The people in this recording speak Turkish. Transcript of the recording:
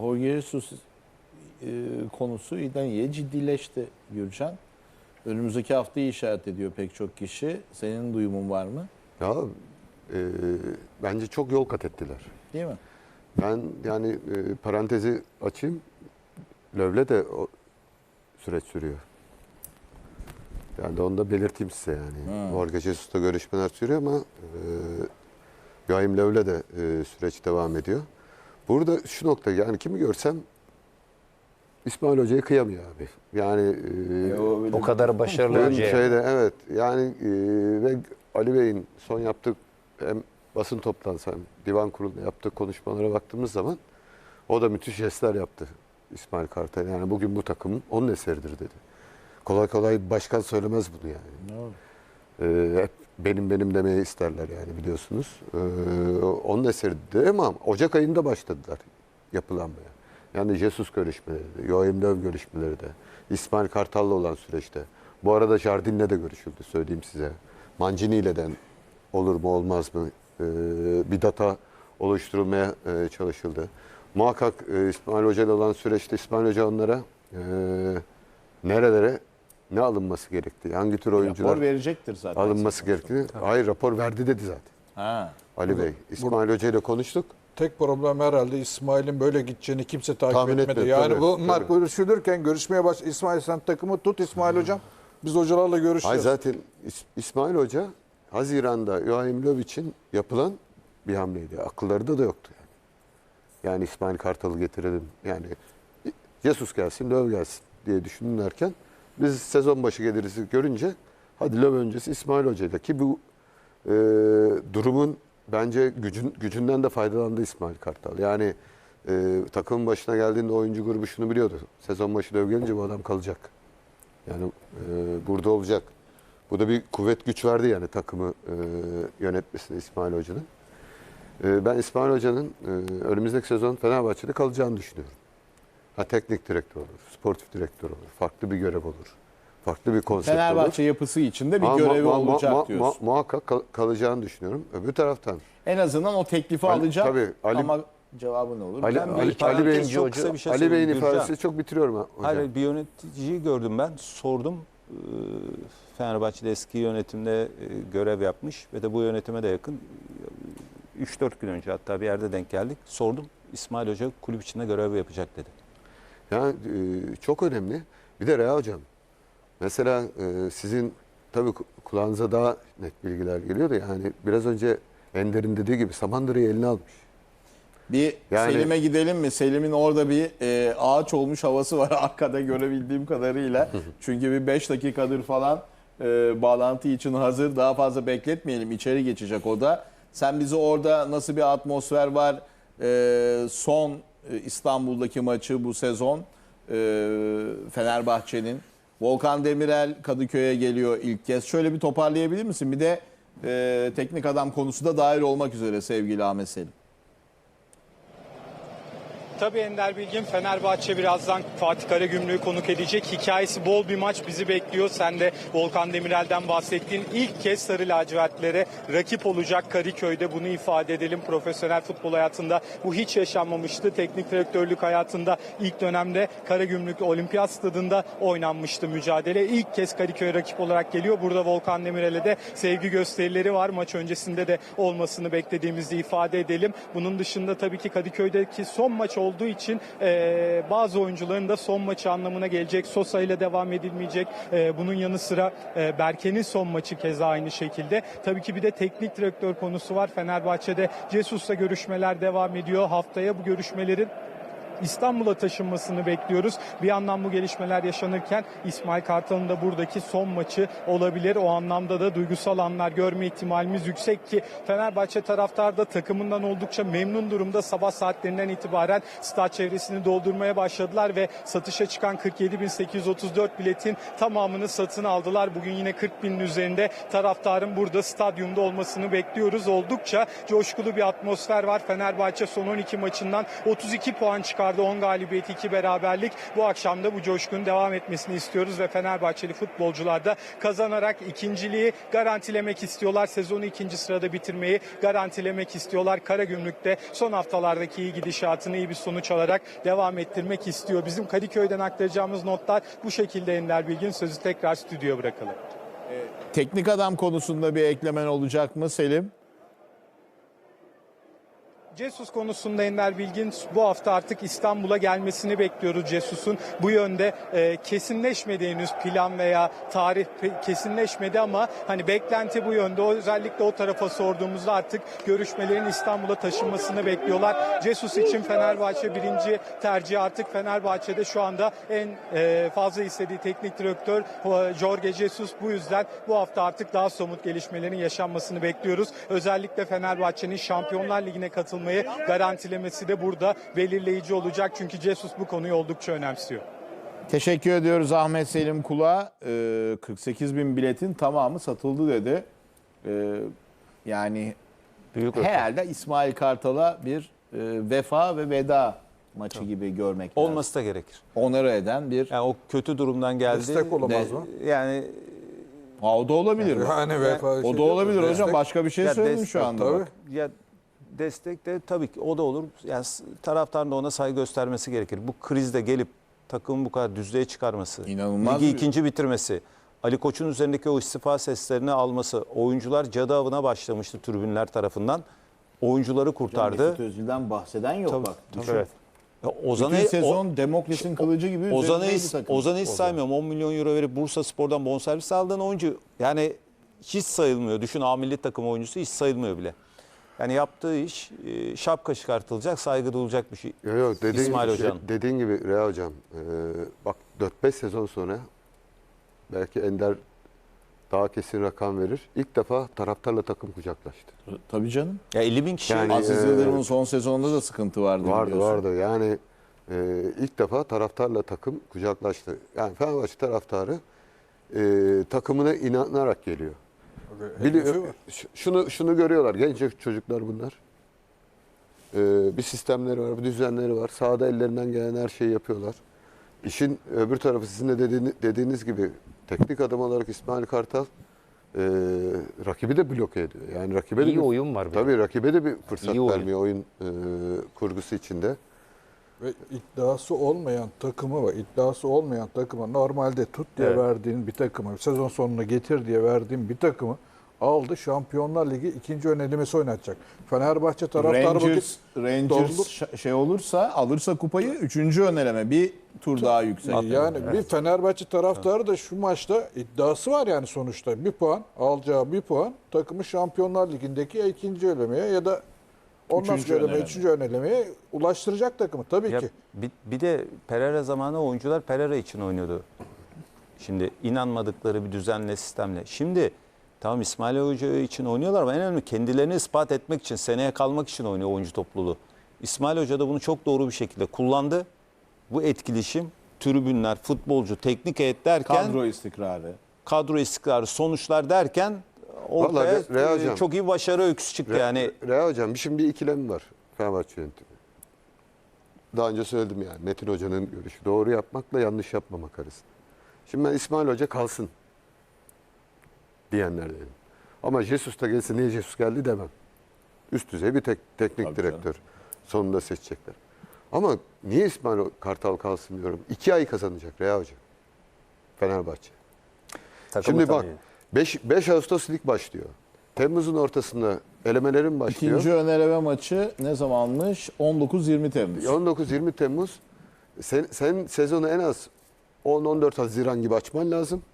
Jorge Jesus e, konusu iyiden iyiye ciddileşti Gürcan. Önümüzdeki haftayı işaret ediyor pek çok kişi. Senin duyumun var mı? Ya e, bence çok yol kat ettiler. Değil mi? Ben yani e, parantezi açayım. Lövle de o süreç sürüyor. Yani onu da belirteyim size yani. Jorge Jesus'ta görüşmeler sürüyor ama e, Joachim Lövle de e, süreç devam ediyor. Burada şu nokta yani kimi görsem İsmail Hoca'yı kıyamıyor abi. Yani e, O kadar başarılı ben önce. şeyde evet yani e, ve Ali Bey'in son yaptığı hem basın toplantısı hem divan kurulunda yaptığı konuşmalara baktığımız zaman o da müthiş jestler yaptı İsmail Kartal. Yani bugün bu takımın onun eseridir dedi. Kolay kolay başkan söylemez bunu yani. Doğru. Ee, hep benim benim demeyi isterler yani biliyorsunuz. Ee, onun eseridir ama Ocak ayında başladılar yapılanmaya. Yani Jesus görüşmeleri de, Joachim Löw görüşmeleri de, İsmail Kartal'la olan süreçte. Bu arada Jardin'le de görüşüldü söyleyeyim size. Mancini ile de olur mu olmaz mı ee, bir data oluşturulmaya e, çalışıldı. Muhakkak e, İsmail Hoca ile olan süreçte İsmail Hoca onlara e, nerelere ne alınması gerektiği, hangi tür oyuncular Rapor verecektir zaten. alınması gerektiğini. Hayır rapor verdi dedi zaten Ha. Ali Bey. İsmail Hoca ile konuştuk. Tek problem herhalde İsmail'in böyle gideceğini kimse takip Tahmin etmedi. etmedi, yani tabii, bunlar tabii. görüşülürken görüşmeye baş İsmail sen takımı tut İsmail hocam. Biz hocalarla Ay görüşeceğiz. zaten İs- İsmail Hoca Haziran'da Joachim Löw için yapılan bir hamleydi. Akıllarında da yoktu yani. Yani İsmail Kartal'ı getirelim. Yani Jesus gelsin, Löw gelsin diye düşünürlerken biz sezon başı gelirisi görünce hadi Löw öncesi İsmail Hoca'yla ki bu e, durumun bence gücün, gücünden de faydalandı İsmail Kartal. Yani e, takımın başına geldiğinde oyuncu grubu şunu biliyordu. Sezon başı Löw gelince bu adam kalacak. Yani e, burada olacak. Bu da bir kuvvet güç verdi yani takımı e, yönetmesine İsmail Hoca'nın. E, ben İsmail Hoca'nın e, önümüzdeki sezon Fenerbahçe'de kalacağını düşünüyorum. Ha teknik direktör olur, sportif direktör olur, farklı bir görev olur. Farklı bir konsept olur. Fenerbahçe yapısı içinde bir Ama görevi mu- mu- olacak mu- diyorsun. mu- muhakkak kal- kalacağını düşünüyorum. Öbür taraftan en azından o teklifi Ali- alacak. tabii, Ali- ama cevabı ne olur? Ali, bilemem. Ali, Ali Bey'in çok çok kısa bir şey Ali Bey'in ifadesi çok bitiriyorum ha- hocam. Hayır bir yöneticiyi gördüm ben. Sordum. Ee, Fenerbahçe'de eski yönetimde e, görev yapmış ve de bu yönetime de yakın. 3-4 gün önce hatta bir yerde denk geldik. Sordum. İsmail Hoca kulüp içinde görev yapacak dedi. Yani e, çok önemli. Bir de Rea Hocam. Mesela e, sizin tabii ku- kulağınıza daha net bilgiler geliyor da yani biraz önce Ender'in dediği gibi Samandıra'yı eline almış. Bir Yani- Selim'e gidelim mi? Selim'in orada bir e, ağaç olmuş havası var arkada görebildiğim kadarıyla. Çünkü bir 5 dakikadır falan e, bağlantı için hazır. Daha fazla bekletmeyelim. İçeri geçecek o da. Sen bize orada nasıl bir atmosfer var? E, son İstanbul'daki maçı bu sezon e, Fenerbahçe'nin. Volkan Demirel Kadıköy'e geliyor ilk kez. Şöyle bir toparlayabilir misin? Bir de e, teknik adam konusu da dahil olmak üzere sevgili Ahmet Selim. Tabii Ender Bilgin Fenerbahçe birazdan Fatih Karagümrük'ü konuk edecek. Hikayesi bol bir maç bizi bekliyor. Sen de Volkan Demirel'den bahsettiğin ilk kez Sarı Lacivertlere rakip olacak Kadıköy'de bunu ifade edelim. Profesyonel futbol hayatında bu hiç yaşanmamıştı. Teknik direktörlük hayatında ilk dönemde Karagümrük Olimpiyat Stadında oynanmıştı mücadele. İlk kez Kadıköy rakip olarak geliyor. Burada Volkan Demirel'e de sevgi gösterileri var. Maç öncesinde de olmasını beklediğimizi ifade edelim. Bunun dışında tabii ki Kadıköy'deki son maç olduğu için e, bazı oyuncuların da son maçı anlamına gelecek. Sosa ile devam edilmeyecek. E, bunun yanı sıra e, Berke'nin son maçı keza aynı şekilde. Tabii ki bir de teknik direktör konusu var. Fenerbahçe'de Cesus'la görüşmeler devam ediyor. Haftaya bu görüşmelerin İstanbul'a taşınmasını bekliyoruz. Bir yandan bu gelişmeler yaşanırken İsmail Kartal'ın da buradaki son maçı olabilir. O anlamda da duygusal anlar görme ihtimalimiz yüksek ki Fenerbahçe taraftar da takımından oldukça memnun durumda. Sabah saatlerinden itibaren stat çevresini doldurmaya başladılar ve satışa çıkan 47.834 biletin tamamını satın aldılar. Bugün yine 40 binin üzerinde taraftarın burada stadyumda olmasını bekliyoruz. Oldukça coşkulu bir atmosfer var. Fenerbahçe son 12 maçından 32 puan çıkardı maçlarda 10 galibiyet 2 beraberlik. Bu akşam da bu coşkunun devam etmesini istiyoruz ve Fenerbahçeli futbolcular da kazanarak ikinciliği garantilemek istiyorlar. Sezonu ikinci sırada bitirmeyi garantilemek istiyorlar. Karagümrük'te son haftalardaki iyi gidişatını iyi bir sonuç alarak devam ettirmek istiyor. Bizim Kadıköy'den aktaracağımız notlar bu şekilde Ender Bilgin. Sözü tekrar stüdyoya bırakalım. Teknik adam konusunda bir eklemen olacak mı Selim? Jesus konusunda Ender Bilgin bu hafta artık İstanbul'a gelmesini bekliyoruz Jesus'un. Bu yönde e, kesinleşmedi plan veya tarih kesinleşmedi ama hani beklenti bu yönde. Özellikle o tarafa sorduğumuzda artık görüşmelerin İstanbul'a taşınmasını bekliyorlar. Jesus için Fenerbahçe birinci tercih artık Fenerbahçe'de şu anda en e, fazla istediği teknik direktör e, Jorge Jesus. Bu yüzden bu hafta artık daha somut gelişmelerin yaşanmasını bekliyoruz. Özellikle Fenerbahçe'nin Şampiyonlar Ligi'ne katılmayı garantilemesi de burada belirleyici olacak. Çünkü Jesus bu konuyu oldukça önemsiyor. Teşekkür ediyoruz Ahmet Selim Kula. Ee, 48 bin biletin tamamı satıldı dedi. Ee, yani Büyük herhalde İsmail Kartal'a bir e, vefa ve veda maçı gibi görmek lazım. Olması da gerekir. Onarı eden bir... Yani o kötü durumdan geldi. Destek olamaz De- mı? Yani Ha, o da olabilir. bak. Yani vefa O şey da olabilir destek- hocam. Başka bir şey Ya söyledim destek, şu anda. tabii. bak. ya destek de tabii ki o da olur. Yani taraftarın da ona saygı göstermesi gerekir. Bu krizde gelip takımın bu kadar düzlüğe çıkarması, İnanılmaz ligi bir- ikinci bitirmesi, Ali Koç'un üzerindeki o istifa seslerini alması, oyuncular cadı avına başlamıştı tribünler tarafından. Oyuncuları kurtardı. Mesut Özil'den bahseden yok Tabii, bak. tabii. Düşün. Evet. Ya Ozan'ı Bütün o- sezon Demokles'in kılıcı gibi Ozan'ı üzerindeydi hiç, takım. Ozan'ı hiç saymıyorum. 10 milyon euro verip Bursa Spor'dan bonservis aldığın oyuncu yani hiç sayılmıyor. Düşün A milli takım oyuncusu hiç sayılmıyor bile. Yani yaptığı iş e, şapka çıkartılacak, saygı duyulacak bir şey. Yok yok dediğin, İsmail gibi, şey- Hoca'nın. dediğin gibi Rea Hocam e, bak 4-5 sezon sonra belki Ender daha kesin rakam verir. İlk defa taraftarla takım kucaklaştı. Tabii canım. Ya 50 bin kişi Yani- Aziz e, Yıldırım'ın son sezonunda da sıkıntı vardı. Vardı biliyorsun. vardı yani e, ilk defa taraftarla takım kucaklaştı. Yani Fenerbahçe taraftarı e, takımına inanarak geliyor. Biliyor, var. şunu şunu görüyorlar genç çocuklar bunlar. Ee, bir sistemleri var, bir düzenleri var. Sahada ellerinden gelen her şeyi yapıyorlar. İşin öbür tarafı sizin de dediğini- dediğiniz gibi teknik adam olarak İsmail Kartal e, rakibi de bloke ediyor. Yani rakibe de İyi bir, oyun var de. Tabii rakibe de bir fırsat İyi oyun. vermiyor oyun e, kurgusu içinde. Ve iddiası olmayan takımı ve iddiası olmayan takımı normalde tut diye Evet. verdiğin bir takımı, sezon sonuna getir diye verdiğin bir takımı aldı. Şampiyonlar Ligi ikinci ön elemesi oynatacak. Fenerbahçe taraftarı Rangers, vakit Rangers Doldur. şey olursa alırsa kupayı üçüncü öneleme bir tur daha yüksek. yani bir Fenerbahçe taraftarı da şu maçta iddiası var yani sonuçta. Bir puan alacağı bir puan takımı Şampiyonlar Ligi'ndeki ya ikinci elemeye ya da ondan Üçüncü sonra eleme, öneleme. üçüncü ön elemeye ulaştıracak takımı tabii Ya ki. bir, bir de Pereira zamanı oyuncular Pereira için oynuyordu. Şimdi inanmadıkları bir düzenle, sistemle. Şimdi tamam İsmail Hoca için oynuyorlar ama en önemli kendilerini ispat etmek için, seneye kalmak için oynuyor oyuncu topluluğu. İsmail Hoca da bunu çok doğru bir şekilde kullandı. Bu etkileşim, tribünler, futbolcu, teknik heyet derken Kadro istikrarı. kadro istikrarı, sonuçlar derken ortaya Vallahi Rea e, hocam. çok iyi başarı öyküsü çıktı Re- yani. Rea Hocam şimdi bir ikilem var Fenerbahçe yönetimi. Daha önce söyledim yani Metin Hoca'nın görüşü. Doğru yapmakla yanlış yapmamak arasında. Şimdi ben İsmail Hoca kalsın diyenlerdenim. Ama Jesus da gelsin niye Jesus geldi demem. Üst düzey bir tek, teknik Tabii direktör. Sonunda seçecekler. Ama niye İsmail Kartal kalsın diyorum. İki ay kazanacak Rea Hoca. Fenerbahçe. Takımı Şimdi bak tanıyor. 5, 5 Ağustos lig başlıyor. Temmuz'un ortasında elemelerin başlıyor. İkinci öneleme maçı ne zamanmış? 19-20 Temmuz. 19-20 Temmuz sen, sen sezonu en az 10-14 Haziran gibi açman lazım.